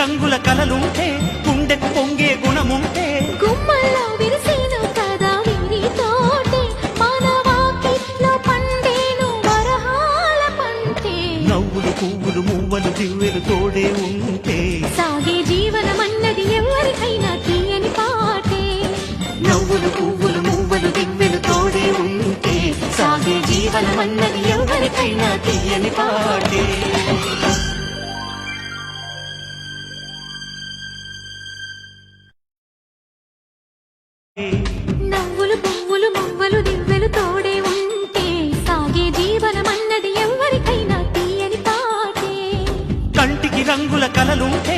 రంగుల కలలుంటే గుండెకు పొంగే గుణముంటే. పండేను నవ్వులు పువ్వులు మువ్వలు దివ్యలు తోడే ఉంటే. సాగే జీవన మన్నది ఎవరికైనా తీయని పాటే. నవ్వులు పువ్వులు మువ్వలు దివ్యలు తోడే ఉంటే. సాగే జీవన మన్నది ఎవరికైనా తీయని పాటే. నవ్వులు పువ్వులు మువ్వలు దివ్వెలు తోడే ఉంటే సాగే జీవనమన్నది ఎవరికైనా తీయని పాటే కంటికి రంగుల కలలుంటే